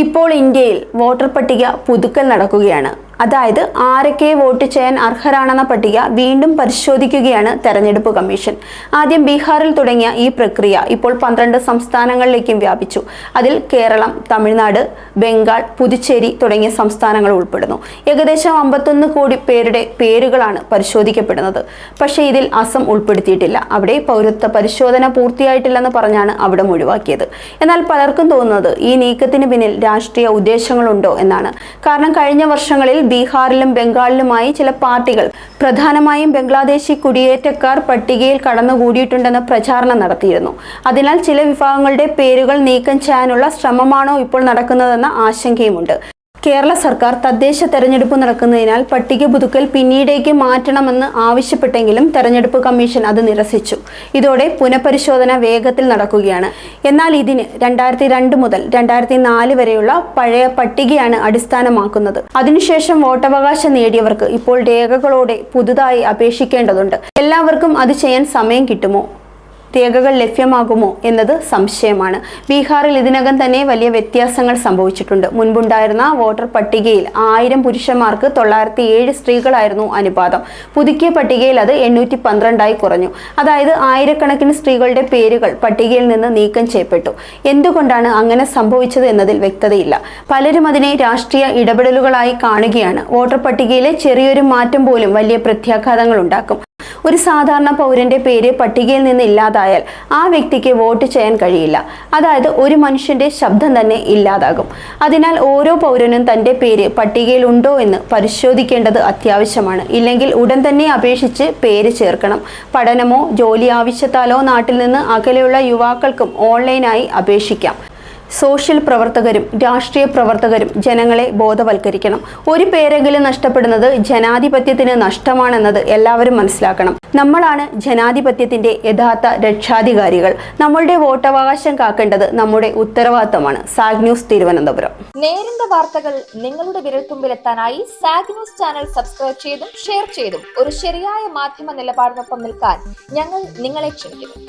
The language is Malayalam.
ഇപ്പോൾ ഇന്ത്യയിൽ വോട്ടർ പട്ടിക പുതുക്കൽ നടക്കുകയാണ്. അതായത് ആരൊക്കെ വോട്ട് ചെയ്യാൻ അർഹരാണെന്ന പട്ടിക വീണ്ടും പരിശോധിക്കുകയാണ് തെരഞ്ഞെടുപ്പ് കമ്മീഷൻ. ആദ്യം ബീഹാറിൽ തുടങ്ങിയ ഈ പ്രക്രിയ ഇപ്പോൾ പന്ത്രണ്ട് സംസ്ഥാനങ്ങളിലേക്കും വ്യാപിച്ചു. അതിൽ കേരളം തമിഴ്നാട് ബംഗാൾ പുതുച്ചേരി തുടങ്ങിയ സംസ്ഥാനങ്ങൾ ഉൾപ്പെടുന്നു. ഏകദേശം അമ്പത്തൊന്ന് കോടി പേരുടെ പേരുകളാണ് പരിശോധിക്കപ്പെടുന്നത്. പക്ഷേ ഇതിൽ അസം ഉൾപ്പെടുത്തിയിട്ടില്ല. അവിടെ പൗരത്വ പരിശോധന പൂർത്തിയായിട്ടില്ലെന്ന് പറഞ്ഞാണ് അവിടെ ഒഴിവാക്കിയത്. എന്നാൽ പലർക്കും തോന്നുന്നത് ഈ നീക്കത്തിന് പിന്നിൽ രാഷ്ട്രീയ ഉദ്ദേശങ്ങളുണ്ടോ എന്നാണ്. കാരണം കഴിഞ്ഞ വർഷങ്ങളിൽ ബീഹാറിലും ബംഗാളിലുമായി ചില പാർട്ടികൾ പ്രധാനമായും ബംഗ്ലാദേശി കുടിയേറ്റക്കാർ പട്ടികയിൽ കടന്നുകൂടിയിട്ടുണ്ടെന്ന് പ്രചാരണം നടത്തിയിരുന്നു. അതിനാൽ ചില വിഭാഗങ്ങളുടെ പേരുകൾ നീക്കം ചെയ്യാനുള്ള ശ്രമമാണോ ഇപ്പോൾ നടക്കുന്നതെന്ന ആശങ്കയുമുണ്ട്. കേരള സർക്കാർ തദ്ദേശ തെരഞ്ഞെടുപ്പ് നടക്കുന്നതിനാൽ പട്ടിക പുതുക്കൽ പിന്നീടേക്ക് മാറ്റണമെന്ന് ആവശ്യപ്പെട്ടെങ്കിലും തെരഞ്ഞെടുപ്പ് കമ്മീഷൻ അത് നിരസിച്ചു. ഇതോടെ പുനഃപരിശോധന വേഗത്തിൽ നടക്കുകയാണ്. എന്നാൽ ഇതിന് രണ്ടായിരത്തി രണ്ട് മുതൽ രണ്ടായിരത്തി നാല് വരെയുള്ള പഴയ പട്ടികയാണ് അടിസ്ഥാനമാക്കുന്നത്. അതിനുശേഷം വോട്ടവകാശം നേടിയവർക്ക് ഇപ്പോൾ രേഖകളോടെ പുതുതായി അപേക്ഷിക്കേണ്ടതുണ്ട്. എല്ലാവർക്കും അത് ചെയ്യാൻ സമയം കിട്ടുമോ? രേഖകൾ ലഭ്യമാകുമോ എന്നത് സംശയമാണ്. ബീഹാറിൽ ഇതിനകം തന്നെ വലിയ വ്യത്യാസങ്ങൾ സംഭവിച്ചിട്ടുണ്ട്. മുൻപുണ്ടായിരുന്ന വോട്ടർ പട്ടികയിൽ ആയിരം പുരുഷന്മാർക്ക് തൊള്ളായിരത്തി ഏഴ് സ്ത്രീകളായിരുന്നു അനുപാതം. പുതുക്കിയ പട്ടികയിൽ അത് എണ്ണൂറ്റി പന്ത്രണ്ടായി കുറഞ്ഞു. അതായത് ആയിരക്കണക്കിന് സ്ത്രീകളുടെ പേരുകൾ പട്ടികയിൽ നിന്ന് നീക്കം ചെയ്യപ്പെട്ടു. എന്തുകൊണ്ടാണ് അങ്ങനെ സംഭവിച്ചത് എന്നതിൽ വ്യക്തതയില്ല. പലരും അതിനെ രാഷ്ട്രീയ ഇടപെടലുകളായി കാണുകയാണ്. വോട്ടർ പട്ടികയിലെ ചെറിയൊരു മാറ്റം പോലും വലിയ പ്രത്യാഘാതങ്ങൾ ഉണ്ടാക്കും. ഒരു സാധാരണ പൗരന്റെ പേര് പട്ടികയിൽ നിന്ന് ഇല്ലാതായാൽ ആ വ്യക്തിക്ക് വോട്ട് ചെയ്യാൻ കഴിയില്ല. അതായത് ഒരു മനുഷ്യന്റെ ശബ്ദം തന്നെ ഇല്ലാതാകും. അതിനാൽ ഓരോ പൗരനും തന്റെ പേര് പട്ടികയിൽ ഉണ്ടോ എന്ന് പരിശോധിക്കേണ്ടത് അത്യാവശ്യമാണ്. ഇല്ലെങ്കിൽ ഉടൻ തന്നെ അപേക്ഷിച്ച് പേര് ചേർക്കണം. പഠനമോ ജോലി ആവശ്യത്താലോ നാട്ടിൽ നിന്ന് അകലെയുള്ള യുവാക്കൾക്കും ഓൺലൈനായി അപേക്ഷിക്കാം. സോഷ്യൽ പ്രവർത്തകരും രാഷ്ട്രീയ പ്രവർത്തകരും ജനങ്ങളെ ബോധവൽക്കരിക്കണം. ഒരു പേരെങ്കിലും നഷ്ടപ്പെടുന്നത് ജനാധിപത്യത്തിന് നഷ്ടമാണെന്നത് എല്ലാവരും മനസ്സിലാക്കണം. നമ്മളാണ് ജനാധിപത്യത്തിന്റെ യഥാർത്ഥ രക്ഷാധികാരികൾ. നമ്മളുടെ വോട്ടവകാശം കാക്കേണ്ടത് നമ്മുടെ ഉത്തരവാദിത്തമാണ്. സാഗ് ന്യൂസ് തിരുവനന്തപുരം. നേരിന്റെ വാർത്തകൾ നിങ്ങളുടെ വിരൽത്തുമ്പിലെത്താനായി സാഗ് ന്യൂസ് ചാനൽ സബ്സ്ക്രൈബ് ചെയ്തും ഷെയർ ചെയ്തും ഒരു ശരിയായ മാധ്യമ നിലപാടിനൊപ്പം നിൽക്കാൻ ഞങ്ങൾ നിങ്ങളെ ക്ഷണിക്കുന്നു.